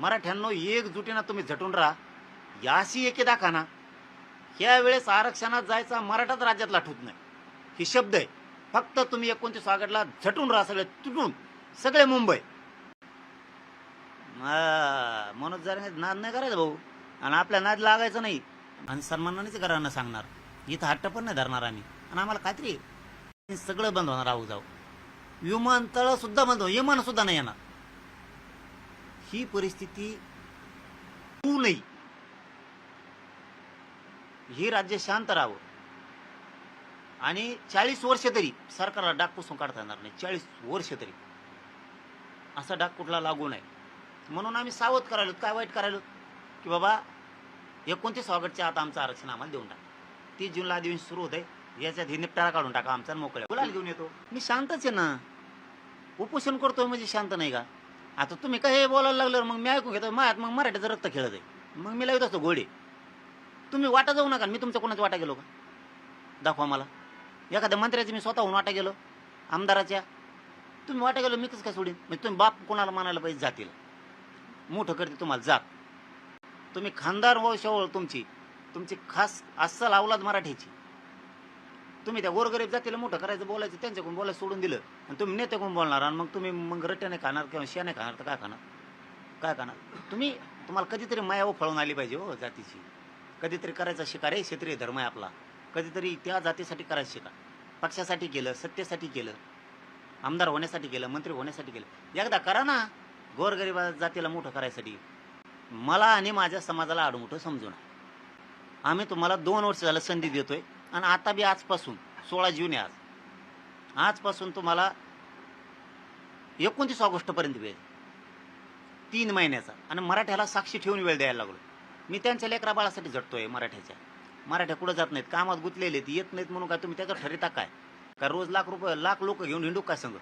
मराठ्यांनो एकजुटीनं तुम्ही झटून राहा. याशी एके दाखा ना ह्या वेळेस आरक्षणात जायचा मराठाच राज्यात लाठूत नाही. ही शब्द आहे. फक्त तुम्ही एकोणतीस ऑगस्टला झटून राहा सगळे तुटून. सगळे मुंबई. मनोज जरा नाद नाही करायचं भाऊ. आणि आपल्या नाद लागायचं नाही. आणि सन्मानानेच घरांना सांगणार. इथं हट्ट पण नाही धरणार आम्ही. आणि आम्हाला खात्री सगळं बंद होणार राहू जाऊ. विमानतळ सुद्धा बंद होणार. विमान सुद्धा नाही येणार. ही परिस्थिती होऊ नये. हे राज्य शांत राहावं. आणि चाळीस वर्ष तरी सरकारला डाग पुसून काढता येणार नाही. चाळीस वर्ष तरी. असा डाग कुठला लागू नये. म्हणून आम्ही सावध करायलो. काय वाईट करायलो? की बाबा एकोणतीस ऑगस्टच्या आता आमचं आरक्षण आम्हाला देऊन टाका. तीस जूनला अधिवेशन सुरू होत आहे याच्यात हे निपटारा काढून टाका आमचा मोकळ्या. बोलायला घेऊन येतो. मी शांतच आहे ना. उपोषण करतोय म्हणजे शांत नाही का? आता तुम्ही काय हे बोलायला लागल्यावर मग मी ऐकून घेतो. माझ्यात मग मराठीचं रक्त खेळत आहे. मग मी लावत असतो गोडे तुम्ही वाटा जाऊ नका. मी तुमच्या कोणाचा वाटा गेलो का? दाखवा मला. एखाद्या मंत्र्याची मी स्वतःहून वाटा गेलो. आमदाराच्या. तुम्ही वाटा गेलो मी कसं काय सोडीन? म्हणजे तुम्ही बाप कोणाला मानायला पाहिजे? जातील. मोठं करते तुम्हाला जात. तुम्ही खानदार वंशावळ तुमची. तुमची खास अस्सल अवलाद मराठीची. तुम्ही त्या गोरगरीब जातीला मोठं करायचं बोलायचं त्यांच्याकडून बोलायचं सोडून दिलं. आणि तुम्ही नेत्याकडून बोलणार आणि मग तुम्ही मग रट्ट्याने खाणार किंवा शेणे खाणार तर काय खाणार? काय खाणार? तुम्ही तुम्हाला कधीतरी माया उफळून आली पाहिजे हो जातीची. कधीतरी करायचा शिकार आहे क्षेत्रीय धर्म आहे आपला. कधीतरी त्या जातीसाठी करायचं शिकार. पक्षासाठी केलं सत्तेसाठी केलं आमदार होण्यासाठी केलं मंत्री होण्यासाठी केलं. एकदा करा ना गोरगरीब जातीला मोठं करायसाठी. मला आणि माझ्या समाजाला आडमोठं समजू नये आम्ही तुम्हाला दोन वर्ष झालं संधी देतोय. आणि आता बी आजपासून सोळा जून आहे आज. आजपासून तुम्हाला एकोणतीस ऑगस्टपर्यंत वेळ. आहे. तीन महिन्याचा. आणि मराठ्याला साक्षी ठेवून वेळ द्यायला लागलो. मी त्यांच्या लेकरा बाळासाठी झटतोय मराठ्याच्या. मराठ्या कुठं जात नाहीत कामात गुंतलेले आहेत, येत नाहीत म्हणून काय तुम्ही त्याचं ठरिता काय? का रोज लाख रुपये लाख लोक घेऊन हिंडू काय सांग?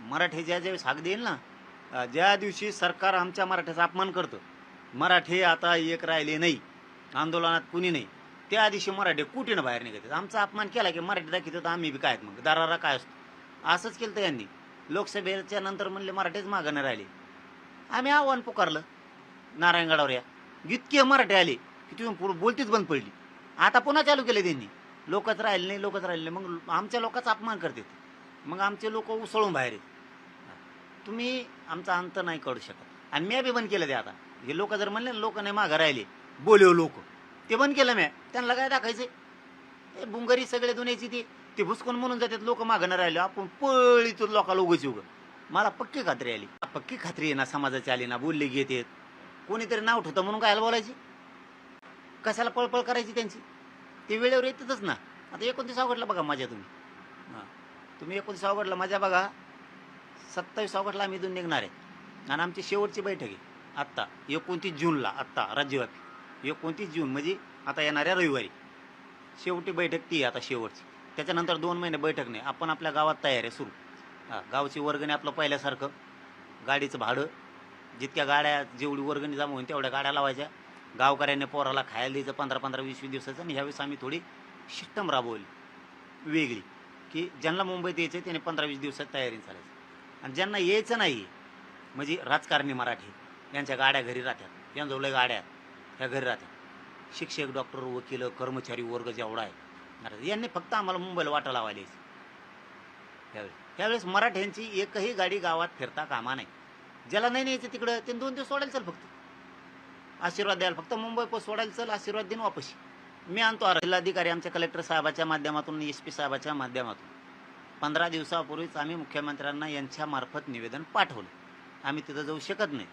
मराठी ज्या ज्यावेळेस हाक देईल ना ज्या दिवशी सरकार आमच्या मराठ्याचा अपमान करतं मराठी आता एक राहिले नाही आंदोलनात कुणी नाही. त्या दिवशी मराठी कुठीनं बाहेर निघतात आमचा अपमान केला की मराठी दाखवतो तर आम्ही बी काय आहेत मग? दरारा काय असतो? असंच केलं तर यांनी. लोकसभेच्या नंतर म्हणले मराठीच मागं नाही राहिले. आम्ही आव्हान पुकारलं. नारायणगडावर या. इतके मराठी आले की तुम्ही पुढे बोलतीच बंद पडली. आता पुन्हा चालू केले त्यांनी. लोकच राहिले नाही लोकच राहिले नाही. मग आमच्या लोकांचा अपमान करतात. मग आमचे लोक उसळून बाहेर आहेत तुम्ही आमचा अंत नाही करू शकत. आणि मी बी बंद केलं ते आता. हे लोक जर म्हणले लोक नाही मागं राहिले. बोलव लोक. ते बंद केलं म्या त्यांना काय दाखायचे ए बुंगरी सगळे दुनियाची ती ते भुसकून म्हणून जातात लोक मागणं राहिलो राहिले. आपण पळीतून लोकांना उगच उग. मला पक्की खात्री आली. पक्की खात्री आहे ना समाजाची आली ना बोलले घेते कोणीतरी नाव ठेवतं म्हणून कायला बोलायची? कशाला पळपळ करायची त्यांची? ते वेळेवर येतातच ना. आता एकोणतीस ऑगस्टला बघा माझ्या तुम्ही. हां. तुम्ही एकोणतीस ऑगस्टला माझ्या बघा. सत्तावीस ऑगस्टला आम्ही इथून निघणार आहे. आणि आमची शेवटची बैठक आहे. आत्ता एकोणतीस जूनला आत्ता राज्यव्यापी. एकोणतीस जून म्हणजे आता येणाऱ्या रविवारी. शेवटी बैठक ती आहे आता शेवटची. त्याच्यानंतर दोन महिने बैठक नाही. आपण आपल्या गावात तयार आहे सुरू. हां गावची वर्गणी आपलं पहिल्यासारखं. गाडीचं भाडं. जितक्या गाड्या जेवढी वर्गणी जमा होईल तेवढ्या गाड्या लावायच्या. गावकऱ्यांनी पोराला खायला द्यायचं पंधरा पंधरा वीस वीस दिवसाचं. आणि ह्यावेळेस आम्ही थोडी सिस्टम राबवली. वेगळी. की ज्यांना मुंबईत यायचं त्यांनी पंधरा वीस दिवसात तयारी चालायचं. आणि ज्यांना यायचं नाही म्हणजे राजकारणी मराठी यांच्या गाड्या घरी राहतात. यांजवल्या गाड्या ह्या घरी राहतात. शिक्षक डॉक्टर वकील कर्मचारी वर्ग जेवढा आहे यांनी फक्त आम्हाला मुंबईला वाटा लावायला त्यावेळेस त्यावेळेस मराठ्यांची एकही गाडी गावात फिरता कामा नाही ज्याला नाही न्यायचं तिकडं ते दोन दिवस सोडायला चल फक्त. आशीर्वाद द्यायला फक्त मुंबई पोस्ट सोडायला चल आशीर्वाद देऊन वापस मी आणतो आर- जिल्हाधिकारी आमच्या कलेक्टर साहेबाच्या माध्यमातून एस पी साहेबाच्या माध्यमातून. पंधरा दिवसापूर्वीच आम्ही मुख्यमंत्र्यांना यांच्या मार्फत निवेदन पाठवलं. आम्ही तिथं जाऊ शकत नाही.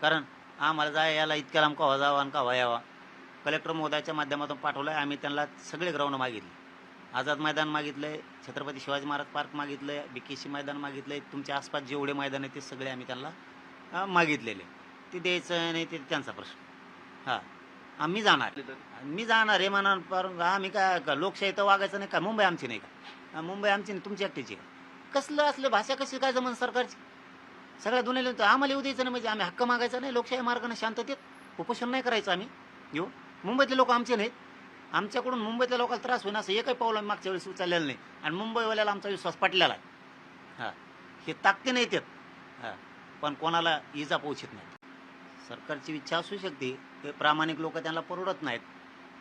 कारण आम्हाला जा याला इतक्या लांब कवा जावा आणि कवा यावा? कलेक्टर महोदयाच्या माध्यमातून पाठवलं आहे आम्ही त्यांना सगळे ग्राउंड मागितले. आझाद मैदान मागितलं आहे छत्रपती शिवाजी महाराज पार्क मागितलं मागितलंय बीकेसी मैदान मागितलं आहे तुमच्या आसपास जेवढे मैदान आहे ते सगळे आम्ही त्यांना मागितलेले. ते द्यायचं नाही ते त्यांचा प्रश्न. हां. आम्ही जाणार. मी जाणार आहे म्हणा पर आम्ही काय का लोकशाही तर वागायचं नाही का? मुंबई आमची नाही का? मुंबई आमची नाही तुमची एकटीची कसलं असलं भाषा कशी काय जमन सरकारची? सगळ्या दोन्ही तर आम्हाला येऊ द्यायचं नाही म्हणजे आम्ही हक्क मागायचा नाही लोकशाही मार्गाने शांततेत उपोषण नाही करायचं आम्ही. येऊ मुंबईतले लोक आमचे नाहीत. आमच्याकडून मुंबईतल्या लोकांना त्रास होईन असं एकही पाऊल आम्ही मागच्या वेळेस उचललेलं नाही. आणि मुंबईवाल्याला आमचा विश्वास पटलेला आहे. हां. हे ताकदीने येतात हां. पण कोणाला इजा पोहोचत नाही. सरकारची इच्छा असू शकते. ते प्रामाणिक लोक त्यांना परवडत नाहीत.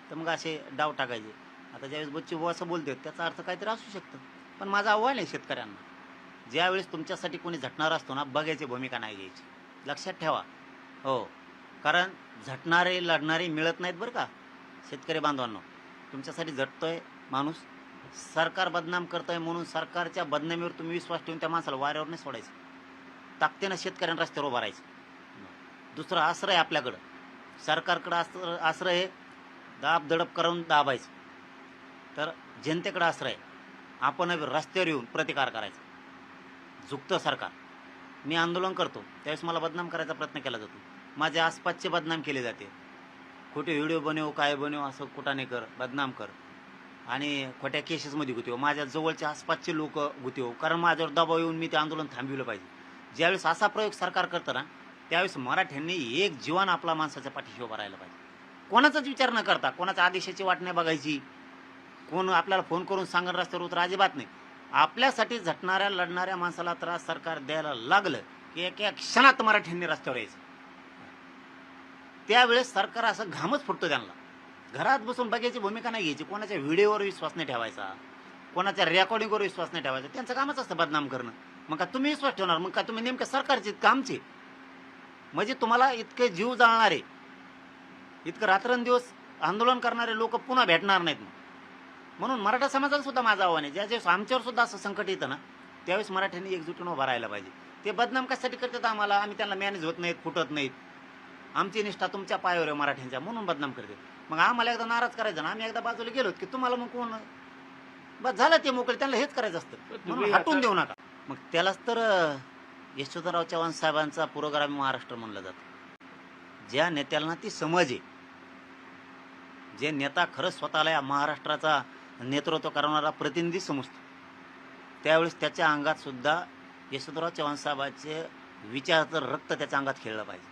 तर मग असे डाव टाकायचे. आता ज्यावेळेस बच्ची बुवा असं बोलतात त्याचा अर्थ काहीतरी असू शकतं. पण माझं आव्हान आहे शेतकऱ्यांना. ज्यावेळेस तुमच्यासाठी कोणी झटणार असतो ना बघायची भूमिका नाही घ्यायची. लक्षात ठेवा. हो. कारण झटणारे लढणारे मिळत नाहीत बरं का? शेतकरी बांधवांनो तुमच्यासाठी झटतोय माणूस. सरकार बदनाम करतोय म्हणून सरकारच्या बदनामीवर तुम्ही विश्वास ठेवून त्या माणसाला वाऱ्यावर नाही सोडायचं. ताकदीनं शेतकऱ्यांना रस्त्यावर उभा राहायचं. दुसरं आश्रय आपल्याकडं. सरकारकडं आश्रय आश्रय दाब दडप करून दाबायचं. तर जनतेकडं आश्रय आहे. आपण रस्त्यावर येऊन प्रतिकार करायचा. झुकतं सरकार. मी आंदोलन करतो. त्यावेळेस मला बदनाम करायचा प्रयत्न केला जातो. माझ्या आसपासचे बदनाम केले जाते. खोटे व्हिडिओ बनव काय बनव असं कुठाने कर बदनाम कर. आणि खोट्या केसेसमध्ये गुतेव माझ्या जवळच्या आसपासचे लोक गुतीव. कारण माझ्यावर दबाव येऊन मी ते आंदोलन थांबविलं पाहिजे. ज्यावेळेस असा प्रयोग सरकार करतं ना त्यावेळेस मराठ्यांनी एक जीवन आपला माणसाच्या पाठीशी उभा राहायला पाहिजे. कोणाचाच विचार न करता कोणाच्या आदेशाची वाट नाही बघायची. कोण आपल्याला फोन करून सांगणं रस्त्यावर उतर अजिबात नाही. आपल्यासाठी झटणाऱ्या लढणाऱ्या माणसाला त्रास सरकार द्यायला लागलं की एका क्षणात मराठ्यांनी रस्त्यावर यायचं. त्यावेळेस सरकार असं घामच फुटतो त्यांना. घरात बसून बघायची भूमिका नाही घ्यायची. कोणाच्या व्हिडिओवर विश्वास नाही ठेवायचा. कोणाच्या रेकॉर्डिंगवर विश्वास नाही ठेवायचा. त्यांचं कामच असतं बदनाम करणं. मग का तुम्ही विश्वास ठेवणार? मग का तुम्ही नेमकं सरकारचे कामचे म्हणजे तुम्हाला इतके जीव जाळणारे इतकं रात्रंदिवस आंदोलन करणारे लोक पुन्हा भेटणार नाहीत मग. म्हणून मराठा समाजाला सुद्धा माझं आव्हान आहे. ज्या ज्यावेळेस आमच्यावर सुद्धा असं संकट येतं ना त्यावेळेस मराठ्यांनी एकजुटीनं उभा राहायला पाहिजे. ते बदनाम कशासाठी करतात आम्हाला? आम्ही त्यांना मॅनेज होत नाहीत फुटत नाहीत. आमची निष्ठा तुमच्या पायावर आहे मराठ्यांच्या म्हणून बदनाम करते. मग आम्हाला एकदा नाराज करायचं ना आम्ही एकदा बाजूला गेलो की तुम्हाला मग कोण? बस झालं ते मोकळे त्यांना हेच करायचं असतं. म्हणून हटून देऊ नका. मग त्यालाच तर यशवंतराव चव्हाण साहेबांचा पुरोगामी महाराष्ट्र म्हणलं जातं. ज्या नेत्याला ती समज आहे जे नेता खरंच स्वतःला या महाराष्ट्राचा नेतृत्व करणारा प्रतिनिधी समजतो. त्यावेळेस त्याच्या अंगात सुद्धा यशवंतराव चव्हाण साहेबांचे विचाराचं रक्त त्याच्या अंगात खेळलं पाहिजे.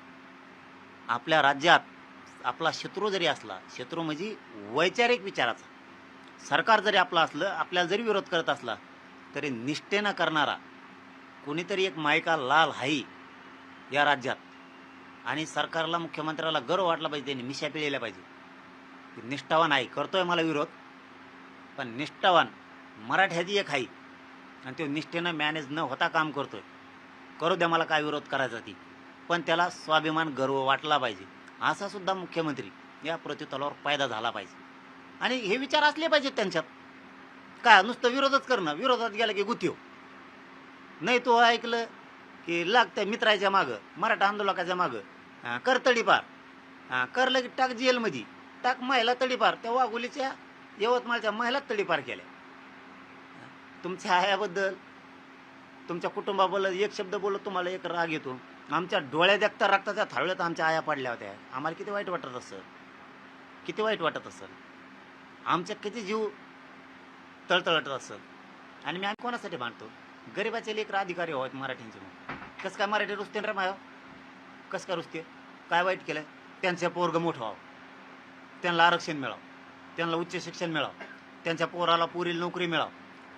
आपल्या राज्यात आपला शत्रू जरी असला शत्रू म्हणजे वैचारिक विचाराचा. सरकार जरी आपलं असलं आपल्याला जरी विरोध करत असला तरी निष्ठेनं करणारा कोणीतरी एक मायका लाल हाई या राज्यात. आणि सरकारला मुख्यमंत्र्याला गर्व वाटला पाहिजे त्यांनी मिशा पिळल्या पाहिजे. निष्ठावान आहे करतोय मला विरोध पण निष्ठावान मराठ्याची एक आहे आणि तो निष्ठेनं मॅनेज न होता काम करतोय. करू द्या मला काय विरोध करायचा ती. पण त्याला स्वाभिमान गर्व वाटला पाहिजे. असा सुद्धा मुख्यमंत्री या प्रतितलावर फायदा झाला पाहिजे. आणि हे विचार असले पाहिजेत त्यांच्यात. काय नुसतं विरोधच करणं? विरोधात गेला की गुत्यो. नाही तो ऐकलं की लागतं मित्राच्या मागं मराठा आंदोलकाच्या मागं. हां, कर तडीपार. हां करलं की टाक जेलमध्ये. टाक महिला तडीपार. त्या वाघोलीच्या यवतमाळच्या महिला तडीपार केल्या. तुमच्या आयाबद्दल तुमच्या कुटुंबाबद्दल एक शब्द बोलत तुम्हाला एक राग येतो. आमच्या डोळ्यात देखता रक्ताच्या थाळव्यात आमच्या आया पडल्या होत्या. आम्हाला किती वाईट वाटत असं किती वाईट वाटत असेल? आमच्या किती जीव तळतळत असेल? आणि मी आम्ही कोणासाठी मांडतो गरिबाचे लेकर अधिकारी होत मराठींचे मग कसं काय मराठी रुसते रे माय? कसं काय रुसते? काय वाईट केलं त्यांचा पोरग मोठं व्हावं. त्यांना आरक्षण मिळावं. त्यांना उच्च शिक्षण मिळावं. त्यांच्या पोराला पुरील नोकरी मिळावं.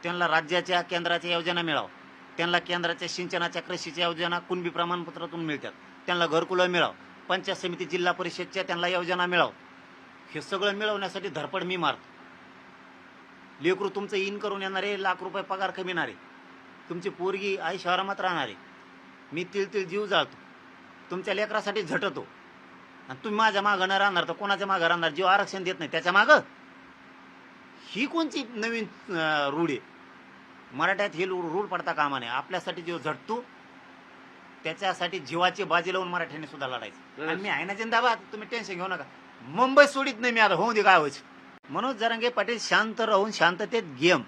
त्यांना राज्याच्या केंद्राच्या योजना मिळावं. त्यांना केंद्राच्या सिंचनाच्या कृषीच्या योजना कुणबी प्रमाणपत्रातून मिळतात. त्यांना घरकुलं मिळावं. पंचायत समिती जिल्हा परिषदच्या त्यांना योजना मिळावं. हे सगळं मिळवण्यासाठी धडपड मी मारतो. लेकरू तुमचं इन करून येणारे लाख रुपये पगार कमिणारे तुमची पोरगी आई राहणार राहणारे. मी तिळ तिळ जीव जाळतो. तुमच्या लेकरासाठी झटतो. आणि तुम्ही माझ्या मागं न राहणार तर कोणाच्या मागं राहणार? जीव आरक्षण देत नाही. त्याच्या मागं? ही कोणची नवीन रूढ आहे? मराठ्यात हे रूढ पडता कामा नये. आपल्यासाठी जीव झटतो त्याच्यासाठी जीवाची बाजी लावून मराठ्याने सुद्धा लढायचं. आणि मी आहे ना जिंदाबाद तुम्ही टेन्शन घेऊ नका. मुंबई सोडित नाही मी आता होऊन दे काय व्हायचं मनोज जरांगे पाटील शांत राहून शांततेत गेम.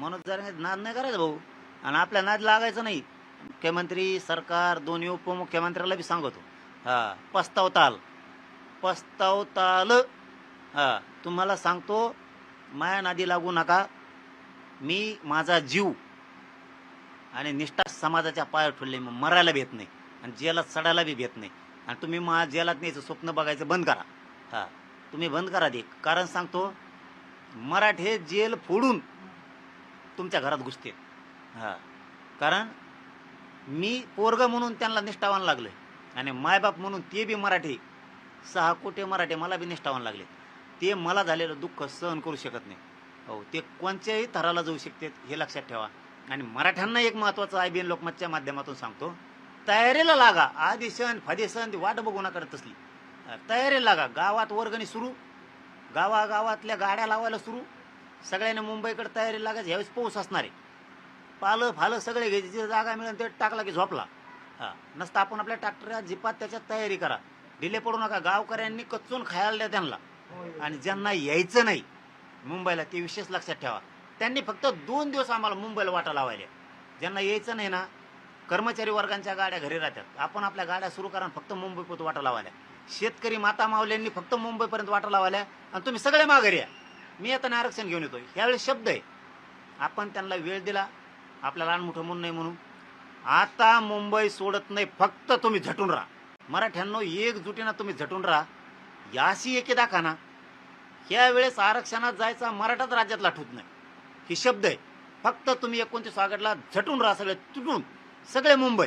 मनोज जरांगे नाद नाही करायचं भाऊ. आणि आपल्या नाद लागायचं नाही. मुख्यमंत्री सरकार दोन्ही उपमुख्यमंत्र्याला बी सांगतो. हा पस्तावताल. पस्तावताल. हा तुम्हाला सांगतो माया नादी लागू नका. मी माझा जीव आणि निष्ठा समाजाच्या पायावर ठेवले मग मरायला भेट नाही आणि जेलात सडायला बी भेट नाही. आणि तुम्ही मा जेलात न्यायचं स्वप्न बघायचं बंद करा. हा तुम्ही बंद करा दे कारण सांगतो मराठे जेल फोडून तुमच्या घरात घुसते. हा कारण मी पोरग म्हणून त्यांना निष्ठावान लागले आणि मायबाप म्हणून ते बी मराठी सहा कोटी मराठे मला बी निष्ठावान लागले ते मला झालेलं दुःख सहन करू शकत नाही. हो ते कोणत्याही थराला जाऊ शकते हे लक्षात ठेवा. आणि मराठ्यांना एक महत्वाचं आय बी एन लोकमतच्या माध्यमातून सांगतो. तयारीला लागा. आधी सण फादी सण ती वाट बघू नका तसली. तयारीला लागा. गावात वर्गणी सुरू. गावागावातल्या गाड्या लावायला सुरू. सगळ्यांनी मुंबईकडे तयारी लागायची. ह्यावेळेस पाऊस असणार आहे. पालं फालं सगळे घ्यायचे जे जागा मिळेल ते टाकला की झोपला. हा नसतं आपण आपल्या ट्रॅक्टर जिपात त्याच्यात तयारी करा. डिले पडू नका. गावकऱ्यांनी कच्चून खायला द्या त्यांना. आणि ज्यांना यायचं नाही मुंबईला ते विशेष लक्षात ठेवा. त्यांनी फक्त दोन दिवस आम्हाला मुंबईला वाटा लावायला. ज्यांना यायचं नाही ना कर्मचारी वर्गांच्या गाड्या घरी राहतात. आपण आपल्या गाड्या सुरू करा आणि फक्त मुंबईपर्यंत वाटा लावायला. शेतकरी माता मावल्यांनी फक्त मुंबईपर्यंत वाटा लावायला आणि तुम्ही सगळे माघारी या. मी आता आरक्षण घेऊन येतो ह्यावेळेस शब्द आहे. आपण त्यांना वेळ दिला. आपल्या लहान मोठं म्हणून नाही म्हणून. आता मुंबई सोडत नाही. फक्त तुम्ही झटून राहा. मराठ्यांनो एकजुटीनं तुम्ही झटून राहा. याशी एके दाखा ना ह्या वेळेस आरक्षणात जायचा मराठाच राज्यात लाठूत नाही. हे शब्द आहे. फक्त तुम्ही एकोणतीस ऑगस्टला झटून राहा सगळे तुटून. सगळे मुंबई.